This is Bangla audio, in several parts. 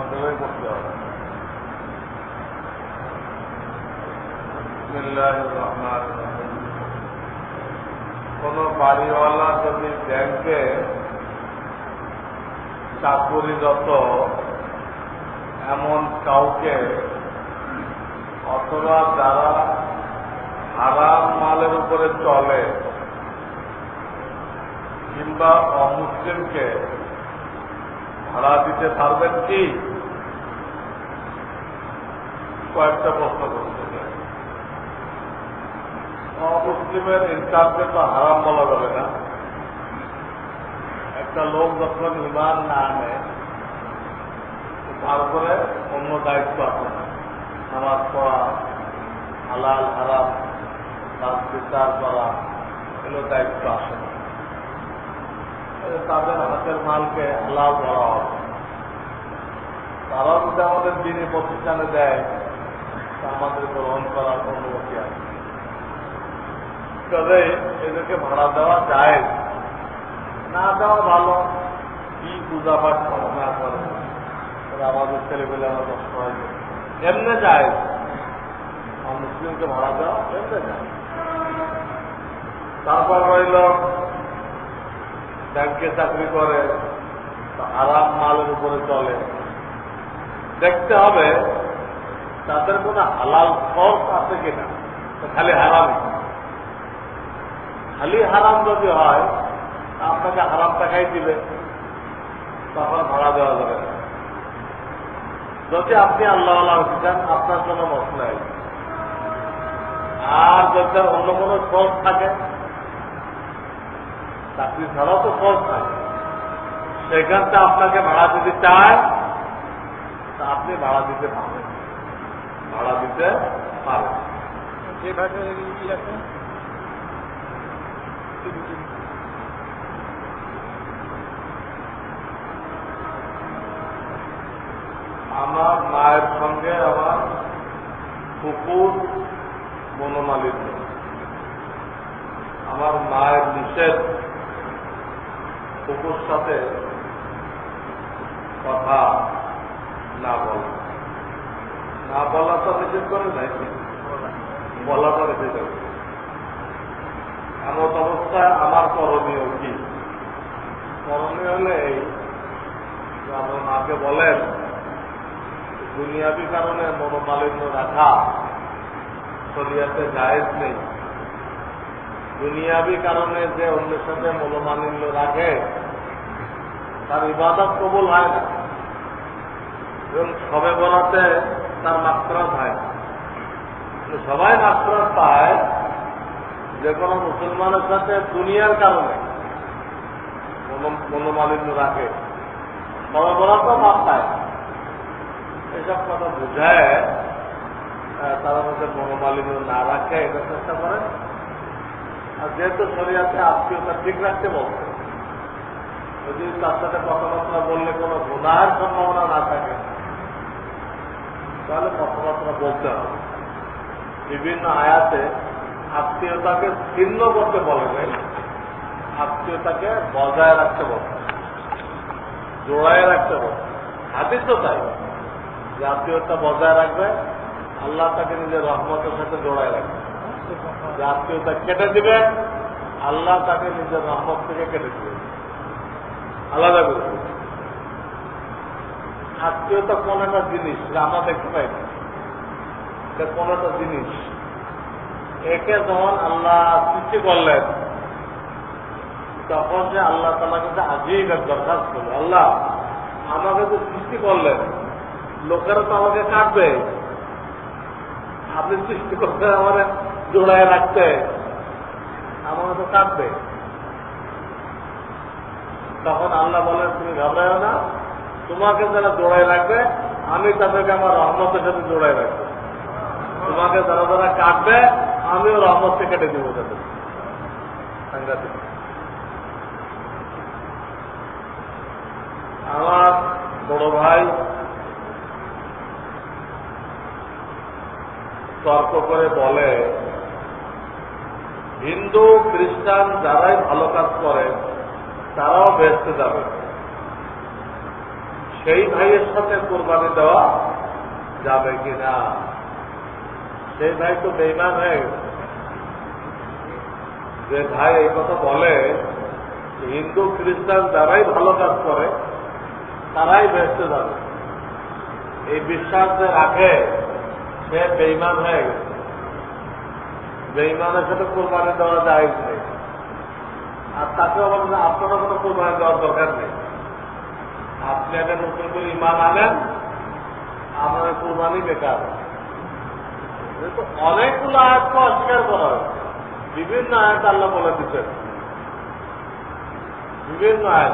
ভেবে করতে হবে। কোন বাড়িওয়ালা যদি ব্যাংকে চাকুরিরত এমন কাউকে, অথবা যারা হারাম মালের উপরে চলে, কিংবা অমুসলিমকে ভাড়া দিতে পারবেন কি? কয়েকটা প্রশ্ন করতে চাই। অমুসলিমের ইনকামকে তো হারাম বলা যাবে না। একটা লোক যখন ইমান না আনে তারপরে অন্য দায়িত্ব আছে। নামাজ পড়া, হালাল, হারাম, তার বিচার করা, এগুলো দায়িত্ব আসে না। তাদের হাতের মালকে হালাল করা হবে তারাও যদি আমাদের দিনী প্রতিষ্ঠানে দেয় আমাদের গ্রহণ করার অনুমতি আছে। তবে এদেরকে ভাড়া দেওয়া যায়। না দেওয়া ভালো। কি পূজা পাঠ করে না করে আমাদের ছেলে পেলে আমরা কষ্ট হয় এমনি যায়। মুসলিমকে ভাড়া দেওয়া এমনি যায়। তারপর রইল ব্যাংকে চাকরি করে আরাম মালের উপরে চলে। দেখতে হবে তাদের কোনো হালাল খরচ আছে কিনা খালি হারাম। খালি হারাম যদি হয় আপনাকে হারাম টাকাই দিবে, তখন ভাড়া দেওয়া যাবে যদি আপনি আল্লাহ আল্লাহ চান, আপনার কোনো মশলা আর যদি অন্য কোনো খরচ থাকে চাকরি ছাড়াও তো খরচ থাকে সেখানটা আপনাকে ভাড়া দিতে চায় তা আপনি ভাড়া দিতে পারবেন ভাড়া দিতে পারবেন যে ভাষা আছে? আমার মায়ের সঙ্গে আমার কুকুর বনমালিন্য আমার মায়ের নিষেধ কুকুর সাথে কথা না বলা। না বলা তো নিষেধ করে নাই। বলা তো নিষেধ করে এমত অবস্থায় আমার করণীয় কি? করণীয় হলে এই আমার মাকে বলেন, দুনিয়াবি কারণে মনোমালিন্য রাখা শরিয়াতে জায়েজ নেই। দুনিয়াবি কারণে যে অন্যের সাথে মনোমালিন্য রাখে, তার ইবাদত কবুল হয় না। এবং সবে বলাতে তার মাত্রা হয়। না সবাই মাত্রা পায় যে কোনো মুসলমানের সাথে দুনিয়ার কারণে মনো- মনোমালিন্য রাখে। সবে বলা তো মাপ পায়। এসব কথা বুঝায় তারা মধ্যে মনোমালিন্য না রাখে, এটা চেষ্টা করে আর যেহেতু শরীরতে আত্মীয়তা ঠিক রাখতে বলছে। যদি তার সাথে কথাবার্তা বললে কোনো গুণার সম্ভাবনা না থাকে, তাহলে কথাবার্তা বলতে হবে। বিভিন্ন আয়াতে আত্মীয়তাকে ছিন্ন করতে বলে আত্মীয়তাকে বজায় রাখতে বলে জোড়ায় রাখতে বলে হাতির তো তাই, যে আত্মীয়তা বজায় রাখবে, আল্লাহ তাকে নিজের রহমতের সাথে জোড়ায় রাখবে। আত্মীয়তা কেটে দিবে, আল্লাহ তাকে নিজের রহমত থেকে কেটে দিবে। আলাদা করে। আত্মীয়তা কোন একটা জিনিস আমরা দেখতে পাই এটা কোন একটা জিনিস। একে যখন আল্লাহ সৃষ্টি করলেন, তখন যে আল্লাহ তালা কিন্তু আজই দরখাস্ত করল। আল্লাহ, আমাকে তো সৃষ্টি করলেন, লোকেরা তো আমাকে কাটবে। আপনি সৃষ্টি করতে আমাদের জোড়ায় রাখতে। আমাকে তো কাটবে তখন আল্লাহ বলেন, তুমি ঘাবড়ায় না। তোমাকে যারা জোড়ায় রাখবে, আমি তাদেরকে আমার রহমতের সাথে জোড়ায় রাখব। তোমাকে যারা যারা কাটবে আমিও রহমতকে কেটে দিব তাদের। আমার বড় ভাই তর্ক করে বলে হিন্দু, খ্রিস্টান যারাই ভালো কাজ করে, তারাও বেসতে যাবে। সেই ভাইয়ের সাথে কোরবানি দেওয়া যাবে কিনা? সেই ভাই তো বেইমান হয়ে গেছে। যে ভাই এই কথা বলে হিন্দু, খ্রিস্টান যারাই ভালো কাজ করে, তারাই বেসতে যাবে। এই বিশ্বাস যে রাখে, সে বেইমান হয়ে গেছে। বেইমানের সাথে কোরবানি দেওয়া যায় আর তাকে বলেন যে আপনারও কোনো কোরবানি দেওয়ার দরকার নেই। আপনি একটা নতুন করে ইমান আনেন, আপনার কোরবানি বেকার। অনেকগুলো আয়াতকে অস্বীকার করা হয় বিভিন্ন আয়াত আল্লাহ বলে দিচ্ছেন। বিভিন্ন আয়াত।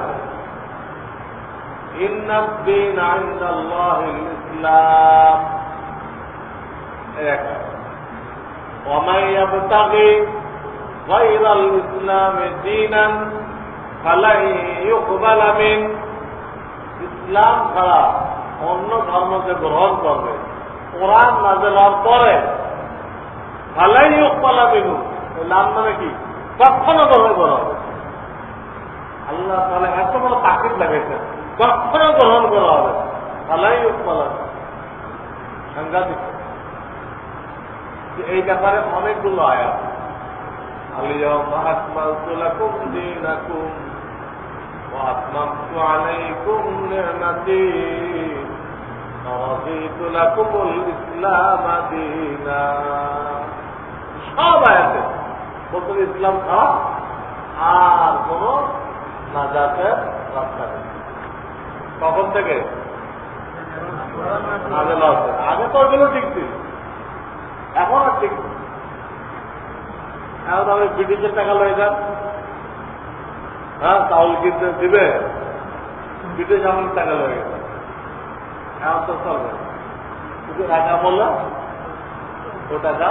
ইসলাম। এক ومن يبتغي غير الإسلام دينا فلن يقبل منه ইসলাম ছাড়া অন্য ধর্মকে গ্রহণ করবে কোরআন নাজেল হওয়ার পরে ভালাই উকপালা বিনু লাভ মানে কি কখনো গ্রহণ করা হবে আল্লাহ তাহলে এত বড় তাকিদ লাগাইছেন কখনো গ্রহণ করা হবে ভালাই উকপালা সাংঘাতিক যে এই ব্যাপারে অনেকগুলো আয়াত اليوم أكملت لكم دينكم وأتممت عليكم نعمتي ورضيت لكم الإسلام دينا সব আয়াতে প্রথম ইসলাম ছাড়া আর কোন নাজাতের রাস্তা নেই কখন থেকে আগে লস আগে তো ওইগুলো ঠিক ছিল এখন আর ঠিক এখন আমি ব্রিটিশের টাকা লয়ে যান। হ্যাঁ চাউল কিনতে দিবে। ব্রিটিশ আমলের টাকা লয়ে গেছে। এখন তো চলবে কিন্তু টাকা বললে ও টাকা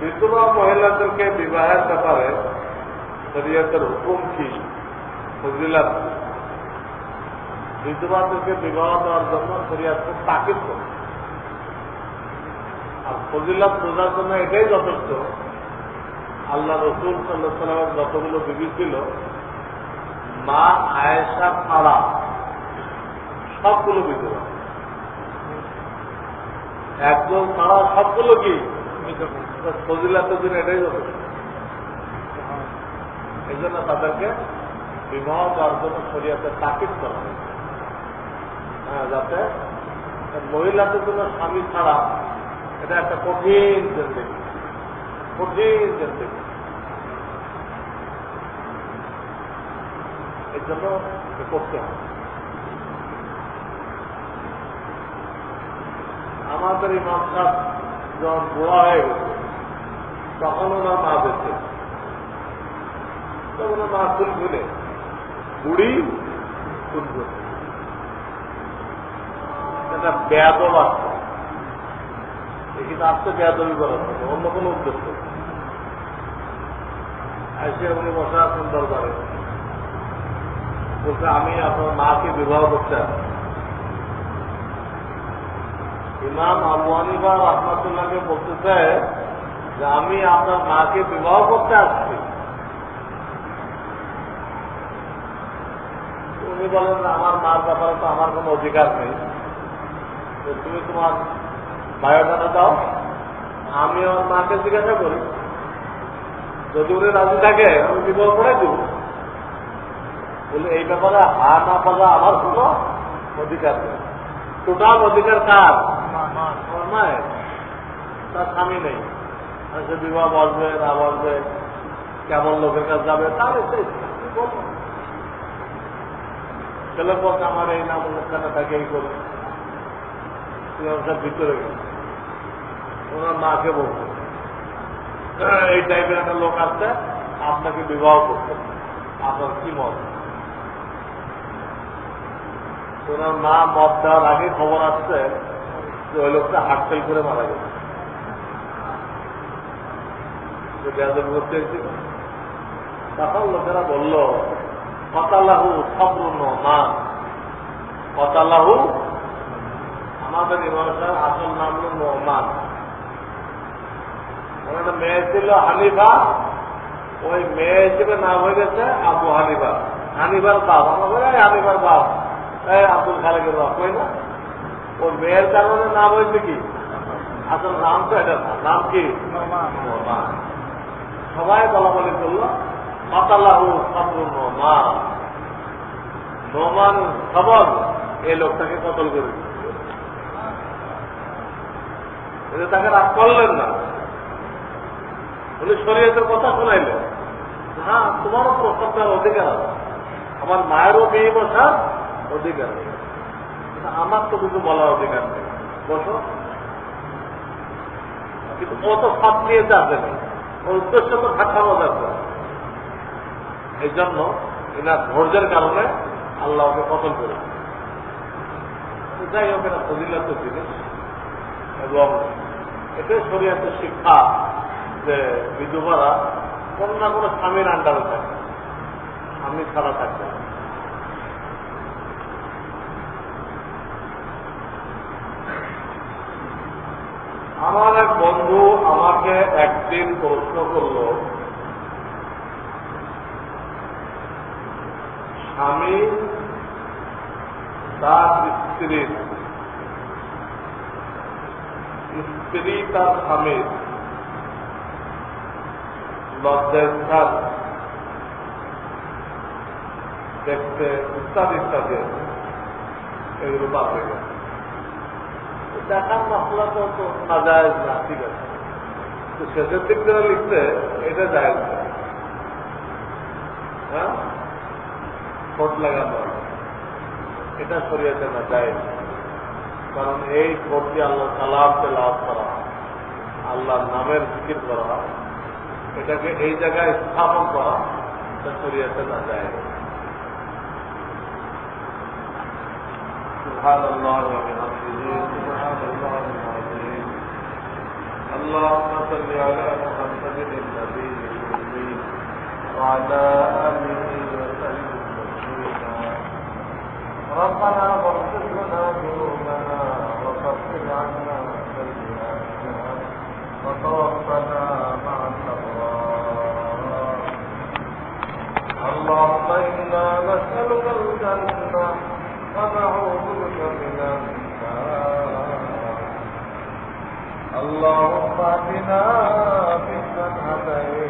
বিধবা মহিলাদেরকে বিবাহের ব্যাপারে শরীয়তের হুকুম কি? ফজিলাত। কি? বিধবাদেরকে বিবাহ দেওয়ার জন্য শরীয়তকে তাকিদ করে। আর ফজিলাত বোঝার জন্য এটাই যথেষ্ট। আল্লাহ রসুল সাল্লাহ সাল্লামের যতগুলো বিবি ছিল, মা আয়েশা ছাড়া সবগুলো বিধবা। একজন ছাড়া সবগুলো কি? ফজিলাতের এটাই যথেষ্ট। এই জন্য তাদেরকে বিবাহ দেওয়ার জন্য শরীয়তে তাকিদ করা হয়। যাতে মহিলাদের জন্য স্বামী ছাড়া এটা একটা কঠিন জিন্দগি। কঠিন জিন্দগি। এর জন্য করতে হবে। আমাদের এই মামসা যখন বুড়া হয়ে গেছে তখন ওনার মা বেঁচে। তখন ওনার মা ফুল ফুলে বুড়ি ফুলে এটা বেয়াদব আসছে এখানে আসতে বেয়াদবি করার অন্য কোনো উদ্দেশ্য। এসে উনি বসে আছেন দরবারে। বলছে, আমি আপনার মাকে বিবাহ করতে ইমাম আবু হানিফা রহমাতুল্লাহকে বলতেছে যে, আমি আপনার মাকে বিবাহ করতে আসছি। উনি বলেন আমার মার ব্যাপারে তো আমার কোনো অধিকার নেই। তুমি তোমার বায়োডাটা দাও আমি আমার মাকে জিজ্ঞাসা করি। যদি উনি রাজি থাকে, আমি বিবাহ করে দেব। বলে, এই ব্যাপারে হা না পাওয়া আমার কোনো অধিকার নেই। টোটাল অধিকার কার? তার স্বামী নেই। সে বিবাহ বসবে, না বসবে, কেমন লোকের কাছে যাবে, তার। বলব? বলছে আমার এই নাম থাকে এই করে সব ভিতরে ওনার মাকে বলছে "হ্যাঁ, এই টাইপের একটা লোক আপনাকে বিবাহ করতে। আপনার কি মত? ওনার মা মত দেওয়ার আগে খবর আসছে যে ওই লোকটা হার্ট ফেল করে মারা গেছে। তখন লোকেরা বলল কতালাহু সবর নোমান কতালাহু আমাদের ইমাম সাহেব আসল নাম হল নোমান। একটা মেয়ে ছিল হানিফা ওই মেয়ে হিসেবে নাম হয়ে গেছে আবু হানিফা। হানিফার বাপ আমরা বলি হানিফার বাপ এই আব্দুল খালেকের বাপ কই না? ওর মেয়ের কারণে নাম হয়েছে কি? আসল নাম তো এটা নাম কি? সবাই বলা বলি করল। নোমান এই লোকটাকে কতল করে দিল। তাকে রাগ করলেন না। উনি কথা হ্যাঁ তোমারও অধিকার আছে। আমার মায়েরও বিয়ে বসার অধিকার আমার তো কিছু বলার অধিকার নেই। বসো। কিন্তু ও তো সব নিয়েতে আসেনি ওর উদ্দেশ্য তো ঠাট্টা মজার করা। এই জন্য এনার ধৈর্যের কারণে আল্লাহ ওকে কতল করে। যাই হোক, এটা ফজিলত জিনিস। এবং এটাই শরীয়তের শিক্ষা যে বিধবারা কোন না কোনো স্বামীর আন্ডারে থাকে, স্বামী ছাড়া থাকবে আমার এক বন্ধু আমাকে একদিন প্রশ্ন করল স্বামী তার স্ত্রীর স্ত্রী তার স্বামীর লজ্জাস্থান দেখতে ইত্যাদি ইত্যাদি এগুলো বাদ হয়ে গেছে। দেখার মশলা তো তো না যায় না, ঠিক আছে। তো শেষের দিক ধরে লিখতে এটা যায় না। হ্যাঁ? ঠোঁট লাগানো এটা সরিয়েছে না যায় কারণ এই ঠোঁটটি আল্লাহ সালামকে লাভ করা আল্লাহর নামের জিকির করা এটাকে এই জায়গায় স্থাপন করা এটা সরিয়েছে না যায় سبحان الله وبحمده سبحان الله العظيم اللهم صل على محمد النبي الأمي وعلى آله ربنا واغفر لنا ذنوبنا وكفر عنا سيئاتنا وتوفنا مع الأبرار. اللهم إنا نسألك الجنة ونعوذ بك من النار. اللهم اهدنا فيمن هديت